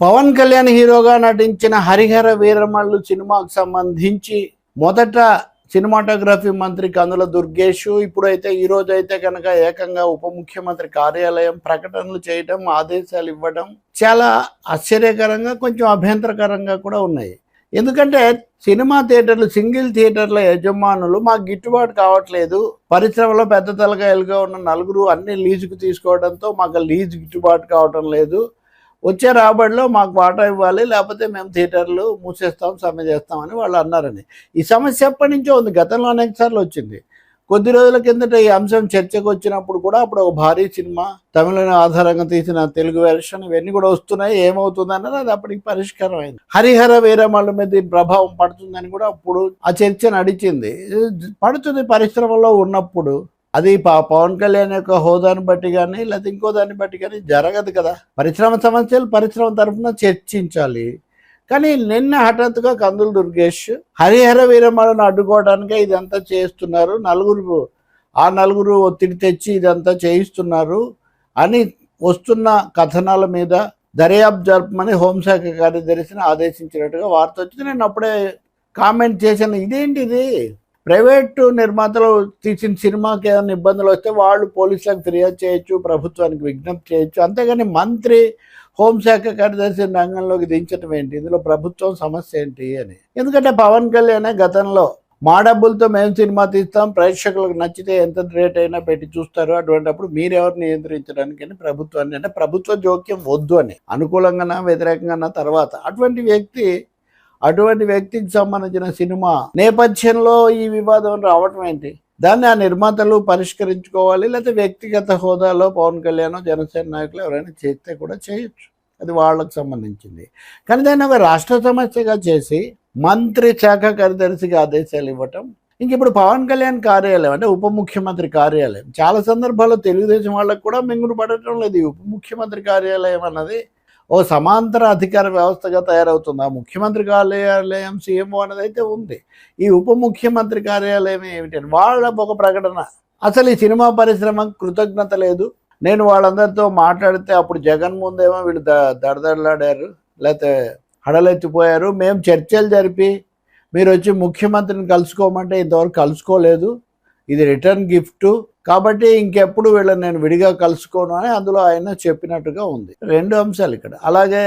పవన్ కళ్యాణ్ హీరోగా నటించిన హరిహర వీరమల్లు సినిమాకు సంబంధించి మొదట సినిమాటోగ్రఫీ మంత్రి కందుల దుర్గేష్ ఇప్పుడైతే ఈరోజు అయితే కనుక ఏకంగా ఉప ముఖ్యమంత్రి కార్యాలయం ప్రకటనలు చేయడం ఆదేశాలు ఇవ్వడం చాలా ఆశ్చర్యకరంగా కొంచెం అభ్యంతరకరంగా కూడా ఉన్నాయి. ఎందుకంటే సినిమా థియేటర్లు సింగిల్ థియేటర్ల యజమానులు మాకు గిట్టుబాటు కావట్లేదు. పరిశ్రమలో పెద్ద తలకాయలుగా ఉన్న నలుగురు అన్ని లీజుకు తీసుకోవడంతో మాకు లీజు గిట్టుబాటు కావటం లేదు. వచ్చే రాబడిలో మాకు వాటా ఇవ్వాలి లేకపోతే మేము థియేటర్లు మూసేస్తాం సమ్మె చేస్తామని వాళ్ళు అన్నారని ఈ సమస్య ఎప్పటి నుంచో ఉంది. గతంలో అనేక సార్లు వచ్చింది. కొద్ది రోజుల కిందట ఈ అంశం చర్చకు వచ్చినప్పుడు కూడా అప్పుడు ఒక భారీ సినిమా తమిళ ఆధారంగా తీసిన తెలుగు వెర్షన్ ఇవన్నీ కూడా వస్తున్నాయి. ఏమవుతుంది అన్నది అది అప్పటికి పరిష్కారం అయింది హరిహర వీరమల్ల మీద ప్రభావం పడుతుందని కూడా అప్పుడు ఆ చర్చ నడిచింది పడుతుంది పరిశ్రమలో ఉన్నప్పుడు అది పవన్ కళ్యాణ్ యొక్క హోదాను బట్టి కానీ లేకపోతే ఇంకో దాన్ని బట్టి కానీ జరగదు కదా. పరిశ్రమ సమస్యలు పరిశ్రమ తరఫున చర్చించాలి. కానీ నిన్న హఠాత్తుగా కందులు దుర్గేష్ హరిహర వీరమ్మలను అడ్డుకోవడానికే ఇదంతా చేస్తున్నారు. నలుగురు ఆ నలుగురు ఒత్తిడి తెచ్చి ఇదంతా చేయిస్తున్నారు అని వస్తున్న కథనాల మీద దర్యాప్తు జరపమని హోంశాఖ కార్యదర్శిని ఆదేశించినట్టుగా వార్త వచ్చింది. నేను అప్పుడే కామెంట్ చేశాను. ఇదేంటి ఇది ప్రైవేటు నిర్మాతలు తీసిన సినిమాకి ఏమైనా ఇబ్బందులు వస్తే వాళ్ళు పోలీసులకు ఫిర్యాదు చేయొచ్చు ప్రభుత్వానికి విజ్ఞప్తి చేయొచ్చు. అంతేగాని మంత్రి హోంశాఖ కార్యదర్శి రంగంలోకి దించడం ఏంటి? ఇందులో ప్రభుత్వం సమస్య ఏంటి అని. ఎందుకంటే పవన్ కళ్యాణ్ గతంలో మా డబ్బులతో మేము సినిమా తీస్తాం ప్రేక్షకులకు నచ్చితే ఎంత రేట్ అయినా పెట్టి చూస్తారు. అటువంటిప్పుడు మీరెవరు నియంత్రించడానికి అని ప్రభుత్వాన్ని అంటే ప్రభుత్వ జోక్యం వద్దు అని. అనుకూలంగానా వ్యతిరేకంగానా తర్వాత అటువంటి వ్యక్తి అటువంటి వ్యక్తికి సంబంధించిన సినిమా నేపథ్యంలో ఈ వివాదం రావటం ఏంటి? దాన్ని ఆ నిర్మాతలు పరిష్కరించుకోవాలి లేకపోతే వ్యక్తిగత హోదాలో పవన్ కళ్యాణ్ జనసేన నాయకులు ఎవరైనా చేస్తే కూడా చేయొచ్చు. అది వాళ్ళకు సంబంధించింది. కానీ దాన్ని ఒక రాష్ట్ర సమస్యగా చేసి మంత్రి శాఖ కార్యదర్శికి ఆదేశాలు ఇవ్వటం ఇంక ఇప్పుడు పవన్ కళ్యాణ్ కార్యాలయం అంటే ఉప ముఖ్యమంత్రి కార్యాలయం చాలా సందర్భాల్లో తెలుగుదేశం వాళ్ళకు కూడా మింగుడు పడటం లేదు. ఈ ఉప ముఖ్యమంత్రి కార్యాలయం అన్నది ఓ సమాంతర అధికార వ్యవస్థగా తయారవుతుంది. ఆ ముఖ్యమంత్రి కార్యాలయం సీఎంఓ అనేది అయితే ఉంది. ఈ ఉప ముఖ్యమంత్రి కార్యాలయం ఏమిటి వాళ్ళ ఒక ప్రకటన. అసలు ఈ సినిమా పరిశ్రమ కృతజ్ఞత లేదు. నేను వాళ్ళందరితో మాట్లాడితే అప్పుడు జగన్ ముందేమో వీళ్ళు ద దడదడలాడారు. లేకపోతే హడలెత్తిపోయారు. మేము చర్చలు జరిపి మీరు వచ్చి ముఖ్యమంత్రిని కలుసుకోమంటే ఇంతవరకు కలుసుకోలేదు. ఇది రిటర్న్ గిఫ్ట్. కాబట్టి ఇంకెప్పుడు వీళ్ళని నేను విడిగా కలుసుకోను అని అందులో ఆయన చెప్పినట్టుగా ఉంది. రెండు అంశాలు ఇక్కడ. అలాగే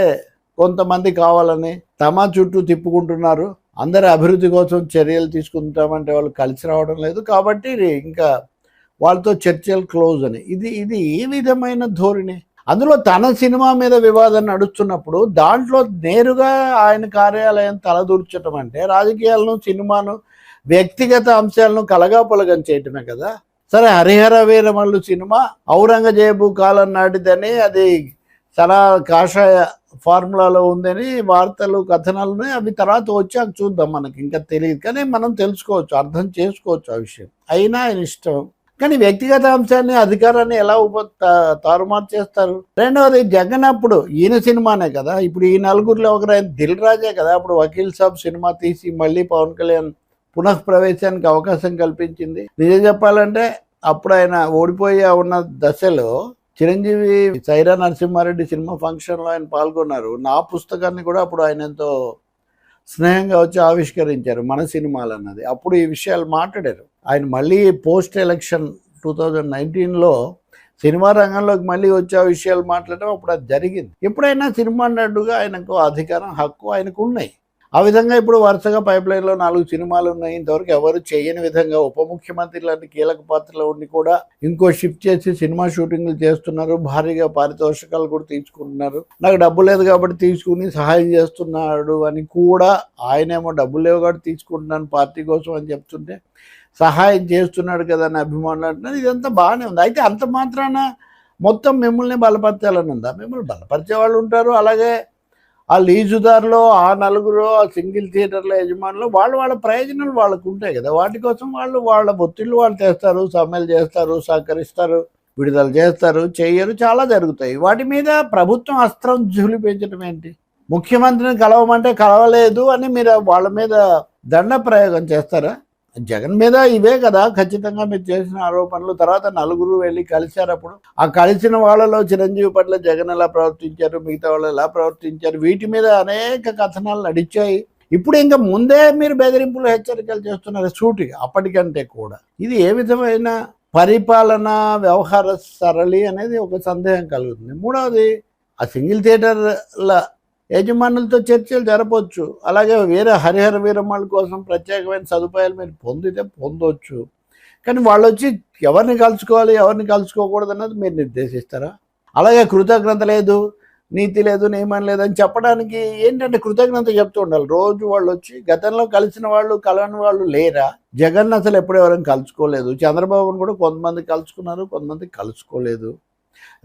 కొంతమంది కావాలని తమ చుట్టూ తిప్పుకుంటున్నారు. అందరి అభివృద్ధి కోసం చర్యలు తీసుకుంటామంటే వాళ్ళు కలిసి రావడం లేదు. కాబట్టి ఇంకా వాళ్ళతో చర్చలు క్లోజ్ అని. ఇది ఇది ఏ విధమైన ధోరణి? అందులో తన సినిమా మీద వివాదం నడుస్తున్నప్పుడు దాంట్లో నేరుగా ఆయన కార్యాలయం తలదూర్చడం అంటే రాజకీయాలను సినిమాను వ్యక్తిగత అంశాలను కలగాపులగం చేయటమే కదా. సరే హరిహర వీరమల్లు సినిమా ఔరంగజేబు కాలం నాటిదని అది చాలా కాషాయ ఫార్ములాలో ఉందని వార్తలు కథనాలు అవి తర్వాత వచ్చాక చూద్దాం మనకి. ఇంకా తెలియదు. కానీ మనం తెలుసుకోవచ్చు అర్థం చేసుకోవచ్చు ఆ విషయం. అయినా ఆయన ఇష్టం. కానీ వ్యక్తిగత అంశాన్ని అధికారాన్ని ఎలా ఉప తారుమారు చేస్తారు? రెండవది జగన్ అప్పుడు ఈయన సినిమానే కదా. ఇప్పుడు ఈ నలుగురిలో ఒకరు ఆయన దిల్ రాజే కదా. అప్పుడు వకీల్ సాబ్ సినిమా తీసి మళ్ళీ పవన్ కళ్యాణ్ పునః ప్రవేశానికి అవకాశం కల్పించింది. నిజం చెప్పాలంటే అప్పుడు ఆయన ఓడిపోయి ఉన్న దశలో చిరంజీవి సైరా నరసింహారెడ్డి సినిమా ఫంక్షన్లో ఆయన పాల్గొన్నారు. నా పుస్తకాన్ని కూడా అప్పుడు ఆయన ఎంతో స్నేహంగా వచ్చి ఆవిష్కరించారు మన సినిమాలు అన్నది అప్పుడు ఈ విషయాలు మాట్లాడారు. ఆయన మళ్ళీ పోస్ట్ ఎలక్షన్ టూ థౌజండ్ నైన్టీన్లో సినిమా రంగంలోకి మళ్ళీ వచ్చే విషయాలు మాట్లాడటం అప్పుడు అది జరిగింది. ఎప్పుడైనా సినిమా నటుగా ఆయనకు అధికారం హక్కు ఆయనకు ఉన్నాయి. ఆ విధంగా ఇప్పుడు వరుసగా పైప్ లైన్లో నాలుగు సినిమాలు ఉన్నాయి. ఇంతవరకు ఎవరు చేయని విధంగా ఉప ముఖ్యమంత్రి లాంటి కీలక పాత్రలో ఉండి కూడా ఇంకో షిఫ్ట్ చేసి సినిమా షూటింగ్లు చేస్తున్నారు. భారీగా పారితోషికాలు కూడా తీసుకుంటున్నారు. నాకు డబ్బు లేదు కాబట్టి తీసుకుని సహాయం చేస్తున్నాడు అని కూడా ఆయనేమో డబ్బు లేవు కాబట్టి తీసుకుంటున్నాను పార్టీ కోసం అని చెప్తుంటే సహాయం చేస్తున్నాడు కదా అని అభిమానులు అంటున్నారు. ఇదంతా బాగానే ఉంది. అయితే అంత మాత్రాన మొత్తం మిమ్మల్ని బలపరచాలని ఉందా? మిమ్మల్ని బలపరిచే వాళ్ళు ఉంటారు. అలాగే ఆ లీజుదారులో ఆ నలుగురు ఆ సింగిల్ థియేటర్ల యజమానులు వాళ్ళు వాళ్ళ ప్రయోజనాలు వాళ్ళకు ఉంటాయి కదా. వాటి కోసం వాళ్ళు వాళ్ళ ఒత్తిళ్ళు వాళ్ళు చేస్తారు సమ్మెలు చేస్తారు సహకరిస్తారు విడుదల చేస్తారు చేయరు చాలా జరుగుతాయి. వాటి మీద ప్రభుత్వం అస్త్రం జులిపించడం ఏంటి? ముఖ్యమంత్రిని కలవమంటే కలవలేదు అని మీరు వాళ్ళ మీద దండ ప్రయోగం చేస్తారా? జగన్ మీద ఇవే కదా ఖచ్చితంగా మీరు చేసిన ఆరోపణలు. తర్వాత నలుగురు వెళ్ళి కలిశారు అప్పుడు. ఆ కలిసిన వాళ్ళలో చిరంజీవి పట్ల జగన్ ఎలా ప్రవర్తించారు మిగతా వాళ్ళు ఎలా ప్రవర్తించారు వీటి మీద అనేక కథనాలు నడిచాయి. ఇప్పుడు ఇంకా ముందే మీరు బెదిరింపులు హెచ్చరికలు చేస్తున్నారు. సూటిగా అప్పటికంటే కూడా. ఇది ఏ విధమైన పరిపాలన వ్యవహార సరళి అనేది ఒక సందేహం కలుగుతుంది. మూడవది ఆ సింగిల్ థియేటర్ల యజమానులతో చర్చలు జరపవచ్చు అలాగే వేరే హరిహర వీరమ్మల కోసం ప్రత్యేకమైన సదుపాయాలు మీరు పొందితే పొందవచ్చు కానీ వాళ్ళు వచ్చి ఎవరిని కలుసుకోవాలి ఎవరిని కలుసుకోకూడదు అన్నది మీరు నిర్దేశిస్తారా? అలాగే కృతజ్ఞత లేదు నీతి లేదు నియమం లేదని చెప్పడానికి ఏంటంటే కృతజ్ఞత చెప్తూ ఉండాలి. రోజు వాళ్ళు వచ్చి గతంలో కలిసిన వాళ్ళు కలవని వాళ్ళు లేరా? జగన్ అసలు ఎప్పుడు ఎవరైనా కలుసుకోలేదు. చంద్రబాబును కూడా కొంతమంది కలుసుకున్నారు కొంతమంది కలుసుకోలేదు.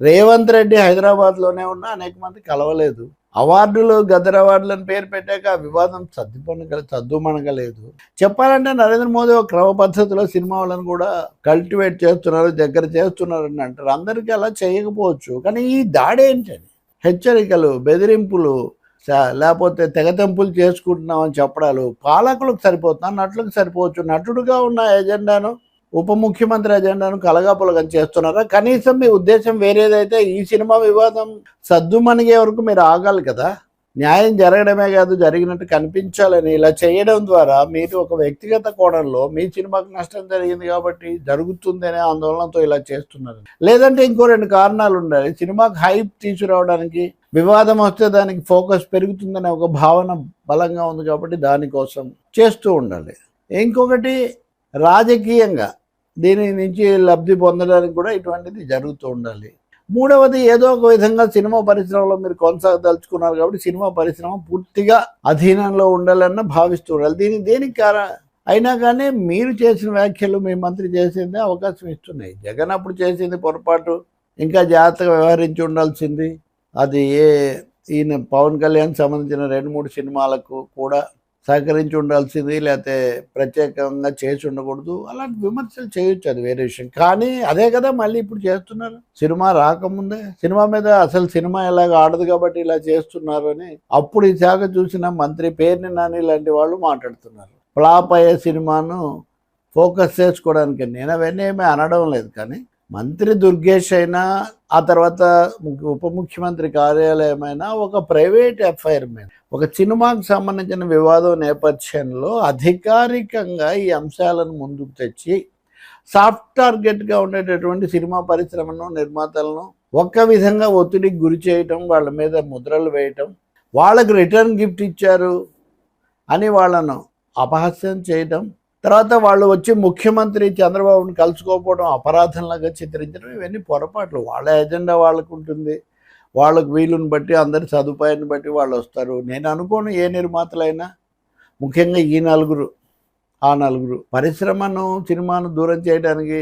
రేవంత్ రెడ్డి హైదరాబాద్లోనే ఉన్న అనేక మంది కలవలేదు. అవార్డులు గదర్ అవార్డులు అని పేరు పెట్టాక ఆ వివాదం సర్దుపనగ సర్దుమనగలేదు చెప్పాలంటే నరేంద్ర మోదీ ఒక క్రమ పద్ధతిలో సినిమాలను కూడా కల్టివేట్ చేస్తున్నారు దగ్గర చేస్తున్నారు అని అంటారు. అందరికీ అలా చేయకపోవచ్చు. కానీ ఈ దాడి ఏంటని? హెచ్చరికలు బెదిరింపులు లేకపోతే తెగతెంపులు చేసుకుంటున్నామని చెప్పడాలు పాలకులకు సరిపోతున్నా నటులకు సరిపోవచ్చు. నటుడుగా ఉన్న ఎజెండాను ఉప ముఖ్యమంత్రి ఎజెండాను కలగాపులగం చేస్తున్నారా? కనీసం మీ ఉద్దేశం వేరేదైతే ఈ సినిమా వివాదం సద్దుమణిగే వరకు మీరు ఆగాలి కదా. న్యాయం జరగడమే కాదు జరిగినట్టు కనిపించాలని ఇలా చేయడం ద్వారా మీరు ఒక వ్యక్తిగత కోణంలో మీ సినిమాకు నష్టం జరిగింది కాబట్టి జరుగుతుందనే ఆందోళనతో ఇలా చేస్తున్నారు. లేదంటే ఇంకో రెండు కారణాలు ఉండాలి. సినిమాకు హైప్ తీసుకురావడానికి వివాదం వస్తే దానికి ఫోకస్ పెరుగుతుందనే ఒక భావన బలంగా ఉంది కాబట్టి దానికోసం చేస్తూ ఉండాలి. ఇంకొకటి రాజకీయంగా దీని నుంచి లబ్ధి పొందడానికి కూడా ఇటువంటిది జరుగుతూ ఉండాలి. మూడవది ఏదో ఒక విధంగా సినిమా పరిశ్రమలో మీరు కొనసాగదలుచుకున్నారు కాబట్టి సినిమా పరిశ్రమ పూర్తిగా అధీనంలో ఉండాలన్న భావిస్తూ ఉండాలి. దీని దేనికి కారణం అయినా కానీ మీరు చేసిన వ్యాఖ్యలు మీ మంత్రి చేసిందే అవకాశం ఇస్తున్నాయి. జగన్ అప్పుడు చేసింది పొరపాటు ఇంకా జాగ్రత్తగా వ్యవహరించి ఉండాల్సింది. అది ఏ ఈయన పవన్ కళ్యాణ్ సంబంధించిన రెండు మూడు సినిమాలకు కూడా సహకరించి ఉండాల్సింది లేకపోతే ప్రత్యేకంగా చేసి ఉండకూడదు. అలాంటి విమర్శలు చేయొచ్చు అది వేరే విషయం. కానీ అదే కదా మళ్ళీ ఇప్పుడు చేస్తున్నారు. సినిమా రాకముందే సినిమా మీద అసలు సినిమా ఇలాగ ఆడదు కాబట్టి ఇలా చేస్తున్నారు అని అప్పుడు ఈ శాఖ చూసిన మంత్రి పేర్ని నాని లాంటి వాళ్ళు మాట్లాడుతున్నారు. ఫ్లాప్ అయ్యే సినిమాను ఫోకస్ చేసుకోవడానికి నేను అవన్నీ ఏమీ అనడం లేదు కానీ మంత్రి దుర్గేష్ అయినా ఆ తర్వాత ఉప ముఖ్యమంత్రి కార్యాలయం అయినా ఒక ప్రైవేట్ ఎఫ్ఐఆర్ మీద ఒక సినిమాకు సంబంధించిన వివాదం నేపథ్యంలో అధికారికంగా ఈ అంశాలను ముందుకు తెచ్చి సాఫ్ట్ టార్గెట్గా ఉండేటటువంటి సినిమా పరిశ్రమను నిర్మాతలను ఒక్క విధంగా ఒత్తిడికి గురి చేయటం వాళ్ళ మీద ముద్రలు వేయటం వాళ్ళకి రిటర్న్ గిఫ్ట్ ఇచ్చారు అని వాళ్ళను అపహాస్యం చేయటం తర్వాత వాళ్ళు వచ్చి ముఖ్యమంత్రి చంద్రబాబుని కలుసుకోకపోవడం అపరాధంలాగా చిత్రించడం ఇవన్నీ పొరపాట్లు. వాళ్ళ ఎజెండా వాళ్ళకు ఉంటుంది. వాళ్ళకు వీలుని బట్టి అందరి సదుపాయాన్ని బట్టి వాళ్ళు వస్తారు. నేను అనుకోను ఏ నిర్మాతలైనా ముఖ్యంగా ఈ నలుగురు ఆ నలుగురు. పరిశ్రమను సినిమాను దూరం చేయడానికి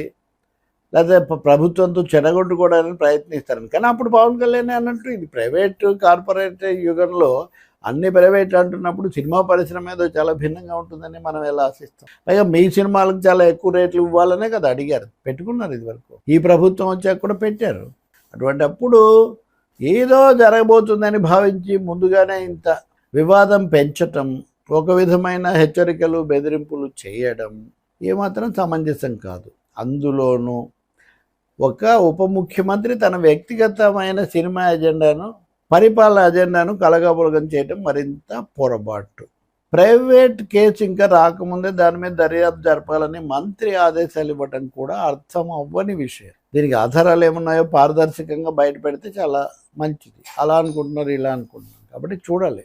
లేదా ప్రభుత్వంతో చెడగొట్టుకోవడానికి ప్రయత్నిస్తారు. కానీ అప్పుడు పవన్ కళ్యాణ్ అన్నట్టు ఇది ప్రైవేట్ కార్పొరేట్ యుగంలో అన్ని ప్రైవేట్ అంటున్నప్పుడు సినిమా పరిశ్రమ ఏదో చాలా భిన్నంగా ఉంటుందని మనం ఎలా ఆశిస్తాం? పైగా మీ సినిమాలకు చాలా ఎక్కువ రేట్లు ఇవ్వాలనే కదా అడిగారు. పెట్టుకున్నారు ఇదివరకు. ఈ ప్రభుత్వం వచ్చాక కూడా పెట్టారు. అటువంటి అప్పుడు ఏదో జరగబోతుందని భావించి ముందుగానే ఇంత వివాదం పెంచటం ఒక విధమైన హెచ్చరికలు బెదిరింపులు చేయడం ఏమాత్రం సమంజసం కాదు. అందులోనూ ఒక ఉప ముఖ్యమంత్రి తన వ్యక్తిగతమైన సినిమా ఎజెండాను పరిపాలన అజెండాను కలగాపులగం చేయడం మరింత పొరపాటు. ప్రైవేట్ కేసు ఇంకా రాకముందే దాని మీద దర్యాప్తు జరపాలని మంత్రి ఆదేశాలు ఇవ్వటం కూడా అర్థం అవ్వని విషయం. దీనికి ఆధారాలు ఏమున్నాయో పారదర్శకంగా బయట పెడితే చాలా మంచిది. అలా అనుకుంటున్నారు ఇలా అనుకుంటున్నారు. కాబట్టి చూడాలి.